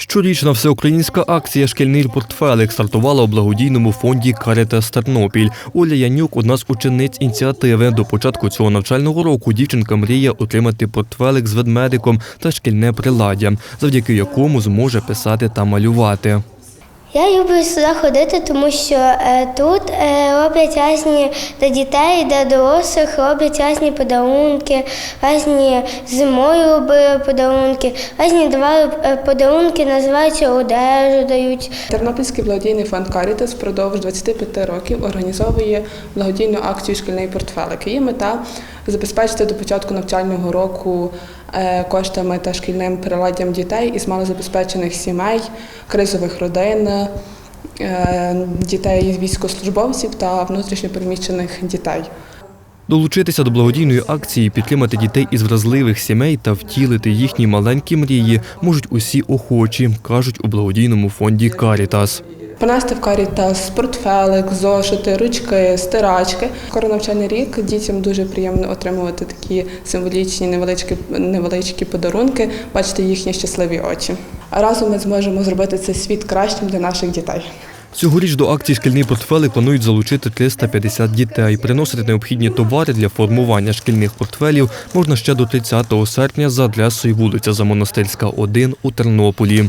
Щорічна всеукраїнська акція Шкільний портфелик стартувала у благодійному фонді Каритас Тернопіль. Оля Янюк одна з учениць ініціативи. До початку цього навчального року дівчинка мріє отримати портфелик з ведмедиком та шкільне приладдя, завдяки якому зможе писати та малювати. Я люблю сюди ходити, тому що е, тут е, роблять різні для дітей, для дорослих роблять різні подарунки, різні зимою робили подарунки, різні давали е, подарунки, називаються одежу дають. Тернопільський благодійний фонд Карітас впродовж 25 років організовує благодійну акцію Шкільний портфелик. Її мета забезпечити до початку навчального року е, коштами та шкільним приладдям дітей із малозабезпечених сімей, кризових родин, е, дітей військовослужбовців та внутрішньопереміщених дітей. Долучитися до благодійної акції, підтримати дітей із вразливих сімей та втілити їхні маленькі мрії можуть усі охочі, кажуть у благодійному фонді Карітас. Понести в Карітас портфелик, зошити, ручки, стирачки. Скоро навчальний рік дітям дуже приємно отримувати такі символічні невеличкі, невеличкі подарунки, бачити їхні щасливі очі. Разом ми зможемо зробити цей світ кращим для наших дітей. Цьогоріч до акції шкільний портфелик планують залучити 350 дітей. Приносити необхідні товари для формування шкільних портфелів можна ще до 30 серпня за адресою вулиця Замонастирська, 1 у Тернополі.